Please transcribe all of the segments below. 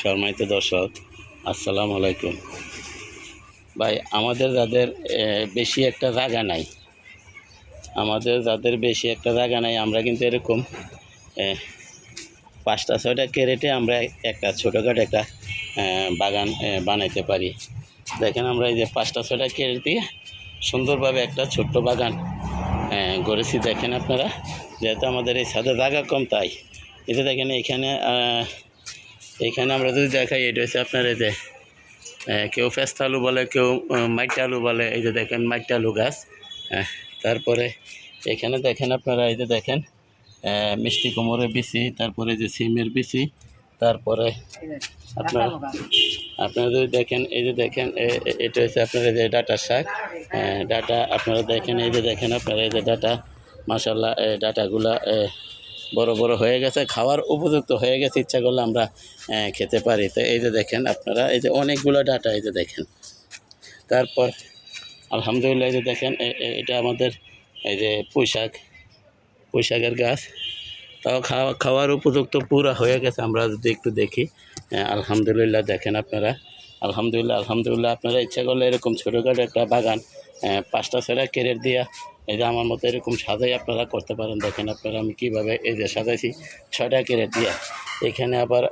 সম্মানিত দর্শক, আসসালামু আলাইকুম। ভাই, আমাদের যাদের বেশি একটা জায়গা নাই, আমাদের যাদের বেশি একটা জায়গা নাই, আমরা কিন্তু এরকম পাঁচটা, ছয়টা ক্যারেটে আমরা একটা ছোটোখাটো একটা বাগান বানাইতে পারি। দেখেন আমরা এই যে পাঁচটা, ছয়টা ক্যারেট দিয়ে সুন্দরভাবে একটা ছোট্ট বাগান গড়েছি। দেখেন আপনারা, যেহেতু আমাদের এই ছাদে জায়গা কম, তাই। এটা দেখেন এখানে এখানে আমরা যদি দেখাই, এটা হচ্ছে আপনার এই যে কেউ ফেস্তা আলু বলে, কেউ মাইটা আলু বলে, এই যে দেখেন মাইটা আলু গাছ। তারপরে এখানে দেখেন আপনারা, এই যে দেখেন মিষ্টি কোমরের বিচি, তারপরে যে সিমের বিচি, তারপরে আপনার, আপনারা যদি দেখেন, এই যে দেখেন এটা হচ্ছে আপনার এই যে ডাটা শাক। ডাটা আপনারা দেখেন, এই যে দেখেন আপনারা, এই যে ডাটা মাসাল্লাহ ডাটাগুলা বড় বড় হয়ে গেছে, খাওয়ার উপযুক্ত হয়ে গেছে, ইচ্ছা করলে আমরা খেতে পারি। তো এই যে দেখেন আপনারা, এই যে অনেকগুলো ডাটা এই যে দেখেন। তারপর, আলহামদুলিল্লাহ, এই যে দেখেন এটা আমাদের, এই যে পুঁইশাক, পুঁইশাকের গাছ। তাও খাওয়া, খাওয়ার উপযুক্ত পুরা হয়ে গেছে, আমরা যদি একটু দেখি। আলহামদুলিল্লাহ, দেখেন আপনারা। আলহামদুলিল্লাহ আলহামদুলিল্লাহ, আপনারা ইচ্ছা করলে এরকম ছোটোখাটো একটা বাগান পাঁচটা ছয়টা কেরেট দিয়া এই যে আমার মতো এরকম সাজাই আপনারা করতে পারেন। দেখেন আপনারা আমি কীভাবে এই যে সাজাইছি, ছয়টা কেরেট দিয়া। এখানে আবার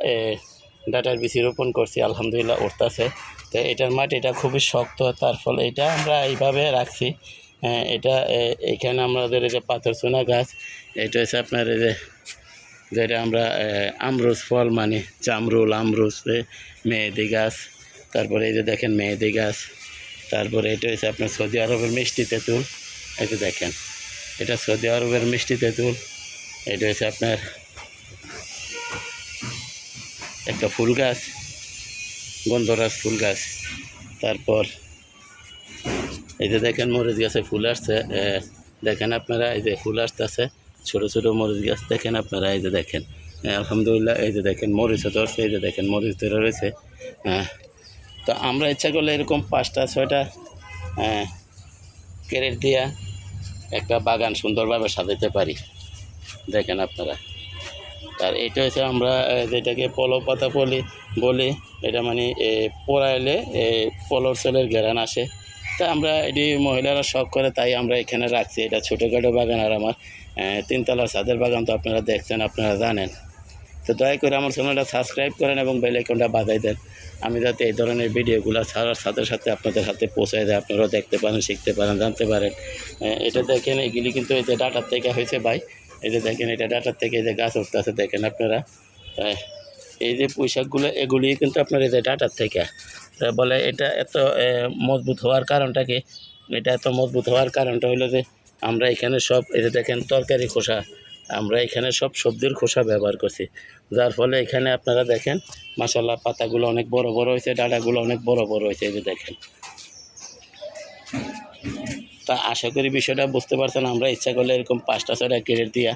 ডাটার বিচি রোপণ করছি, আলহামদুলিল্লাহ উঠতেছে। তো এটার মাটি এটা খুবই শক্ত, তার ফলে এটা আমরা এইভাবে রাখছি। এটা এখানে আমাদের এই যে পাথর সোনা গাছ, এটা হচ্ছে আপনার এই যে, যেটা আমরা আমরুজ ফল মানে চামরুল, আমরুজ মেহেদি গাছ। তারপরে এই যে দেখেন মেহেদি গাছ। তারপরে এটা হচ্ছে আপনার সৌদি আরবের মিষ্টি তেঁতুল। এই দেখেন, এটা সৌদি আরবের মিষ্টি তেঁতুল। এটা হচ্ছে আপনার একটা ফুল গাছ, গন্ধরাজ ফুল গাছ। তারপর এই যে দেখেন, মরিচ গাছে ফুল আসছে। দেখেন আপনারা, এই যে ফুল আসতেছে, ছোটো ছোটো মরিচ গাছ দেখেন আপনারা, এই যে দেখেন। আলহামদুলিল্লাহ, এই যে দেখেন, মরিচও ধরছে, এই যে দেখেন, মরিচ ধরে রয়েছে। হ্যাঁ তো আমরা ইচ্ছা করলে এরকম পাঁচটা, ছয়টা ক্যারেট দিয়া একটা বাগান সুন্দরভাবে সাজাতে পারি। দেখেন আপনারা। আর এটা হচ্ছে আমরা যেটাকে পলো পাতা বলি বলি, এটা মানে পোড়াইলে পলোর সেলের ঘেরান আসে। তা আমরা এটি মহিলারা শখ করে, তাই আমরা এখানে রাখছি। এটা ছোটোখাটো বাগান আর আমার তিনতলার তিনতলা ছাদের বাগান তো আপনারা দেখছেন, আপনারা জানেন। তো দয়া করে আমার চ্যানেলটা সাবস্ক্রাইব করেন এবং বেল আইকনটা বাজাই দেন। আমি যাতে এই ধরনের ভিডিওগুলো ছাড়ার সাথে সাথে আপনাদের হাতে পৌঁছায় দেয়, আপনারাও দেখতে পারেন, শিখতে পারেন, জানতে পারেন। এটা দেখেন, এগুলি কিন্তু এই যে ডাটার থেকে হয়েছে ভাই। এই যে দেখেন, এটা ডাটার থেকে এই যে গাছ উঠতে আছে দেখেন আপনারা। এই যে পোশাকগুলো, এগুলি কিন্তু আপনার এই যে ডাটার থেকে। বলে এটা এত মজবুত হওয়ার কারণটা কি? এটা এত মজবুত হওয়ার কারণটা হলো যে আমরা এখানে সব, এই যে দেখেন, তরকারি খোসা। আমরা এখানে সব সবজির খোসা ব্যবহার করছি। যার ফলে এখানে আপনারা দেখেন মাসাল্লাহ পাতাগুলো অনেক বড় বড় হয়েছে, ডাটাগুলো অনেক বড় বড় হয়েছে, এই যে দেখেন। তা আশা করি বিষয়টা বুঝতে পারছেন, আমরা ইচ্ছা করলে এরকম পাঁচটা ছটা কেড়ে দিয়ে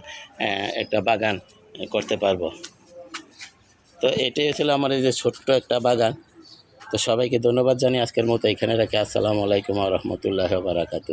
একটা বাগান করতে পারব। তো এটাই ছিল আমার এই যে ছোট্ট একটা বাগান। তো সবাইকে ধন্যবাদ জানি আজকের মতো এখানে রাখি। আসসালামু আলাইকুম রহমতুল্লাহ বারাকাতু